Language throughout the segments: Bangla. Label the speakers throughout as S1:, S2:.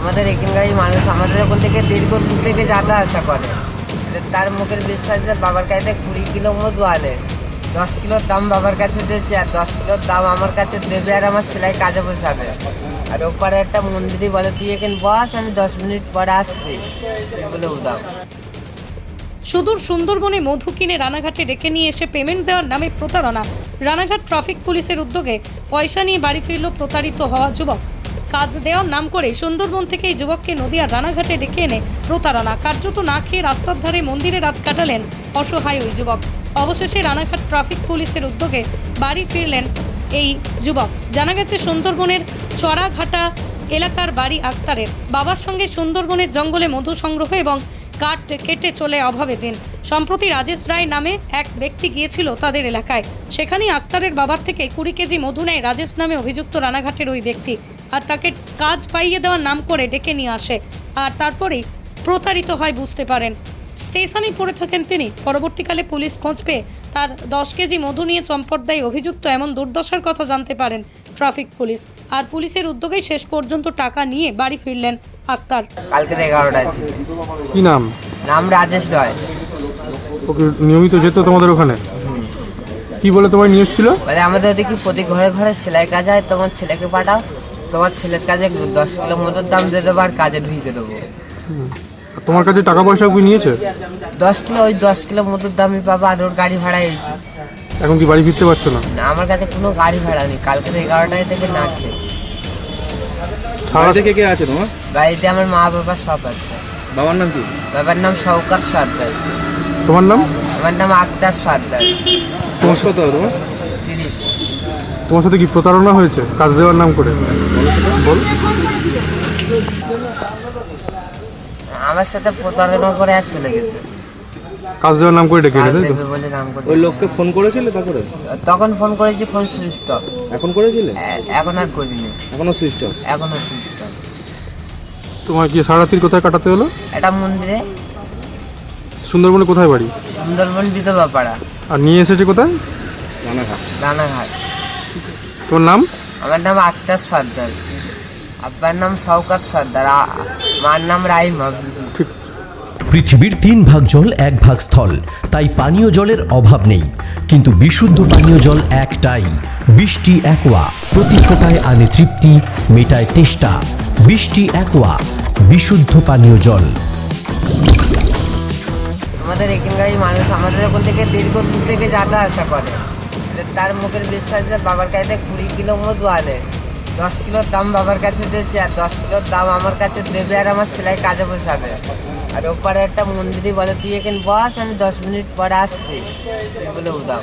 S1: আমাদের এখানকারই মানুষ, আমাদের ওখান থেকে দীর্ঘদূর থেকে যাতা আসা করে। তার মুখের বিশ্বাস যে বাবার কাছে কুড়ি কিলো মধু আনে। দশ কিলোর দাম বাবার কাছে দিচ্ছে আর দশ কিলোর দাম আমার কাছে দেবে আর আমার সেলাই কাজে বসাবে। আর ওপারে একটা মন্দিরই বলে, তুই এখানে বস, আমি দশ মিনিট পরে আসছি। বলে উদাও।
S2: সুদূর সুন্দরবনে মধু কিনে রানাঘাটে ডেকে নিয়ে এসে পেমেন্ট দেওয়ার নামে প্রতারণা। রানাঘাট ট্রাফিক পুলিশের উদ্যোগে পয়সা নিয়ে বাড়ি ফিরল প্রতারিত হওয়া যুবক। কাজ দেওয়ার নাম করে সুন্দরবন থেকে এই যুবককে নদিয়ার রানাঘাটে ডেকে এনে প্রতারণা। কার্যত না খেয়ে রাস্তার ধারে মন্দিরে রাত কাটালেন অসহায় ওই যুবক। অবশেষে রানাঘাট ট্রাফিক পুলিশের উদ্যোগে বাড়ি ফিরলেন এই যুবক। জানা গেছে, সুন্দরবনের চড়াঘাটা এলাকার বাড়ি আক্তারের। বাবার সঙ্গে সুন্দরবনের জঙ্গলে মধু সংগ্রহ এবং কাঠ কেটে চলে অভাবে দিন। সম্প্রতি রাজেশ রায় নামে এক ব্যক্তি গিয়েছিল তাদের এলাকায়। সেখানেই আক্তারের বাবার থেকে কুড়ি কেজি মধু নেয় রাজেশ নামে অভিযুক্ত রানাঘাটের ওই ব্যক্তি। আর তাকে কাজ পাইয়ে দেওয়ার নাম করে ডেকে নিয়ে আসে। আর তারপরেই প্রতারিত হয় বুঝতে পারেন। স্টেশনেই পড়ে থাকেন তিনি। পরবর্তীকালে পুলিশ খোঁজ পেয়ে তার দশ কেজি মধু নিয়ে চম্পট দেয় অভিযুক্ত এমন দুর্দশার কথা জানতে পারেন ট্রাফিক পুলিশ। আর পুলিশের উদ্যোগে শেষ পর্যন্ত টাকা নিয়ে বাড়ি ফিরলেন আক্তার।
S1: কালকে এগারোটায়
S3: কি নাম?
S1: নাম রাজেশ রয়।
S3: ওকে নিয়মিত যেত তোমাদের ওখানে? কি বলে তোমায় নিয়ে এসেছিল?
S1: বলে আমাদের ওদিকে প্রতি ঘরে ঘরে সেলাই কাজ হয় তোমার ছেলেকে পাঠাও। তোমার ছেলের কাজে দশ কিলো মধুর দাম দিয়ে দেবো আর কাজে ঢুকে দেবো।
S3: তোমার কাছে টাকা পয়সা কি নিয়েছে?
S1: দশ কিলো ওই দশ কিলো মধুর দামই পাবো আর ওর গাড়ি ভাড়া এইছি
S3: এখন কি বাড়ি ফিরতে পারছ না?
S1: না, আমার কাছে কোনো গাড়ি ভাড়া নেই। কালকে এগারোটায় থেকে না খেয়ে।
S3: সারা
S4: কে কে আছে তোমার?
S1: বাড়িতে আমার মা বাবা সব আছে।
S4: বাবার নাম কি?
S1: বাবার নাম শওকত সর্দার।
S3: তোমার নাম?
S1: আমার নাম আক্তার সর্দার।
S4: বয়স কত হবে তোমার?
S1: তিরিশ
S3: তোমার সাথে কি প্রতারণা হয়েছে? কাজ দেওয়ার নাম করে। বল।
S1: আমার সাথে প্রতারণা করে এক চলে গেছে।
S3: কাজ দেওয়ার নাম করে ডেকে
S1: দেবে বলে নাম করে
S4: ওই লোককে ফোন করেছিলে তারপরে?
S1: তখন ফোন করেছি ফোন সুইচ অফ।
S4: এখন করেছিলে?
S1: এখন আর করিনি।
S4: এখনও সুইচ অফ?
S1: এখনও সুইচ অফ।
S3: তোমার কি সারা রাত্রি কোথায় কাটাতে হলো?
S1: এটা মন্দিরে।
S3: সুন্দরবনে কোথায় বাড়ি?
S1: সুন্দরবন বিধবা পাড়া
S3: আর নিয়ে এসেছে কোথায়?
S4: রানাঘাট।
S1: রানাঘাট।
S3: তোমার নাম?
S1: আমার নাম আক্তার সর্দার। আব্বার নাম শওকত সর্দার। মার নাম রাইমা
S3: ঠিক।
S5: পৃথিবীর তিন ভাগ জল এক ভাগ স্থল তাই পানীয় জলের অভাব নেই। কিন্তু বিশুদ্ধ পানীয় জল একটাই বৃষ্টি একোয়া। প্রতি ফোটায় আনে তৃপ্তি মেটায় তেষ্টা। বৃষ্টি একোয়া বিশুদ্ধ পানীয় জল।
S1: আমাদের এখানকার মানুষ আমাদের ওখান থেকে দীর্ঘদূর থেকে যাতা আসা করে। তার মুখের বিশ্বাস যে বাবার কাছে কুড়ি কিলো মধু আনে। দশ কিলোর দাম বাবার কাছে দিচ্ছে আর দশ কিলোর দাম আমার কাছে দেবে আর আমার সেলাই কাজে বসাবে। আর ওপারে একটা মন্দিরই বলে, তুই এখানে বস, আমি দশ মিনিট পরে আসছি। বলে উদাও।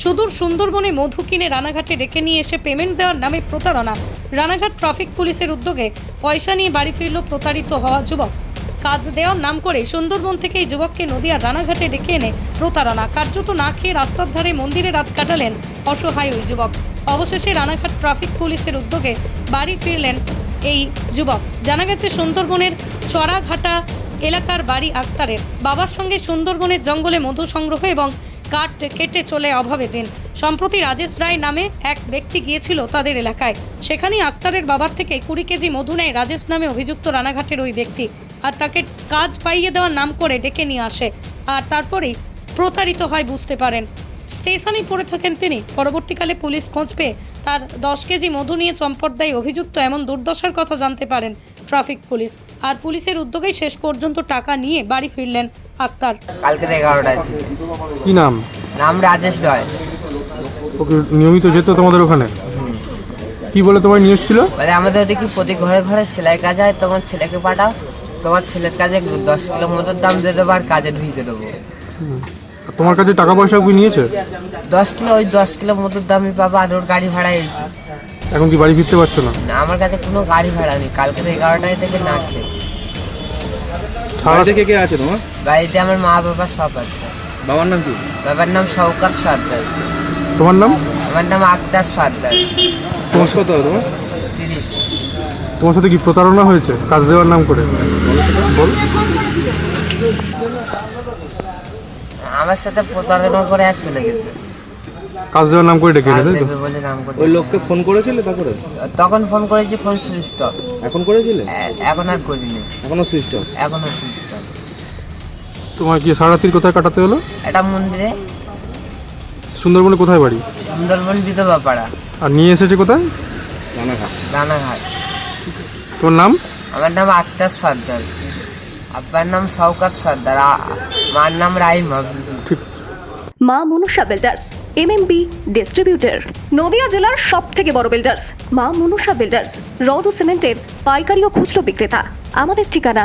S2: সুদূর সুন্দরবনে মধু কিনে রানাঘাটে ডেকে নিয়ে এসে পেমেন্ট দেওয়ার নামে প্রতারণা। রানাঘাট ট্রাফিক পুলিশের উদ্যোগে পয়সা নিয়ে বাড়ি ফিরল প্রতারিত হওয়া যুবক। কাজ দেওয়ার নাম করে সুন্দরবন থেকে এই যুবককে নদিয়ার রানাঘাটে ডেকে এনে প্রতারণা। কার্যত না খেয়ে রাস্তার ধারে মন্দিরে রাত কাটালেন অসহায় ওই যুবক। অবশেষে রানাঘাট ট্রাফিক পুলিশের উদ্যোগে বাড়ি ফিরলেন এই যুবক। জানা গেছে, সুন্দরবনের চড়াঘাটা এলাকার বাড়ি আক্তারের। বাবার সঙ্গে সুন্দরবনের জঙ্গলে মধু সংগ্রহ এবং কাঠ কেটে চলে অভাবে দিন। সম্প্রতি রাজেশ রায় নামে এক ব্যক্তি গিয়েছিল তাদের এলাকায়। সেখানেই আক্তারের বাবার থেকে কুড়ি কেজি মধু নেয় রাজেশ নামে অভিযুক্ত রানাঘাটের ওই ব্যক্তি। আর তাকে কাজ পাইয়ে দেওয়ার নাম করে ডেকে নিয়ে আসে। আর তারপরেই প্রতারিত হয় বুঝতে পারেন। স্টেশনেই পড়ে থাকেন তিনি। পরবর্তীকালে পুলিশ খোঁজ পেয়ে তার দশ কেজি মধু নিয়ে চম্পট দেয় অভিযুক্ত এমন দুর্দশার কথা জানতে পারেন ট্রাফিক পুলিশ। আর পুলিশের উদ্যোগেই শেষ পর্যন্ত টাকা নিয়ে বাড়ি ফিরলেন আক্তার।
S1: কালকে এগারোটায়
S3: কি নাম?
S1: নাম রাজেশ রয়।
S3: ওকে নিয়মিত যেত তোমাদের ওখানে? কি বলে তোমায় নিয়ে এসেছিল?
S1: আমাদের ওদিকে প্রতি ঘরে ঘরে সেলাই কাজ হয় তোমার ছেলেকে পাঠাও তোমার ছেলের কাজে দশ কিলো মধুর দাম দিয়ে দেবো আর কাজে ঢুকে দেবো।
S3: তোমার কাছে টাকা পয়সা কি নিয়েছে?
S1: দশ কিলো ওই দশ কিলো মধুর দামই পাবো আর ওর গাড়ি ভাড়া এইছি
S3: এখন কি বাড়ি ফিরতে পারছ না?
S1: না, আমার কাছে কোনো গাড়ি ভাড়া নেই। কালকে তো এগারোটায় থেকে না খেয়ে।
S3: সারা
S4: বাড়িতে কে কে আছে তোমার?
S1: বাড়িতে আমার মা বাবা সব আছে।
S4: বাবার নাম কি?
S1: বাবার নাম শওকত সর্দার।
S3: তোমার নাম?
S1: আমার নাম আক্তার সর্দার।
S4: বয়স কত তোমার?
S1: তিরিশ।
S3: তোমার সাথে কি প্রতারণা হয়েছে কাজ দেওয়ার নাম করে? বল
S1: আমার সাথে প্রতারণা করে এক চলে গেছে।
S3: কাজ দেওয়ার নাম করে ডেকে তাই তো?
S1: দেবে বলে নাম করে
S4: ওই লোককে ফোন করেছিলে তারপরে?
S1: তখন ফোন করেছি ফোন সুইচ অফ।
S4: এখন করেছিলে?
S1: এখন আর করিনি।
S4: এখনও সুইচ অফ?
S1: এখনও সুইচ অফ।
S3: তোমার কি সারাতির কোথায় কাটাতে হলো?
S1: একটা মন্দিরে।
S3: সুন্দরবনে কোথায় বাড়ি?
S1: সুন্দরবন বিধবা পাড়া
S3: আর নিয়ে এসেছে কোথায়?
S4: রানাঘাট।
S1: রানাঘাট।
S3: তোমার নাম?
S1: আমার নাম আক্তার সর্দার। আব্বার নাম শওকাত সর্দার আমার মার নাম রাইমা
S6: মা Manusha builders MMB distributor Nadia জেলার সব থেকে বড় বিল্ডার্স মা মনুষা বিল্ডার্স রড ও সিমেন্টের পাইকারি ও খুচরো বিক্রেতা। আমাদের ঠিকানা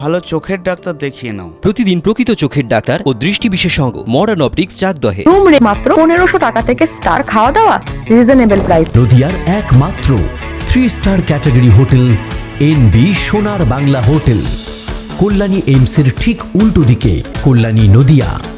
S7: ভালো চোখের ডাক্তার দেখিয়ে নাও।
S5: প্রতিদিন প্রকৃত চোখের ডাক্তার ও দৃষ্টি বিশেষজ্ঞ মডার্ন অপটিক্স চাকদহে
S8: রুম রে মাত্র পনেরোশো টাকা থেকে স্টার খাওয়া দাওয়া রিজনেবল প্রাইস।
S5: নদিয়ার একমাত্র three star category hotel N B Sonar Bangla hotel. Kalyani এইমসের ঠিক উল্টো দিকে কল্যাণী নদিয়া।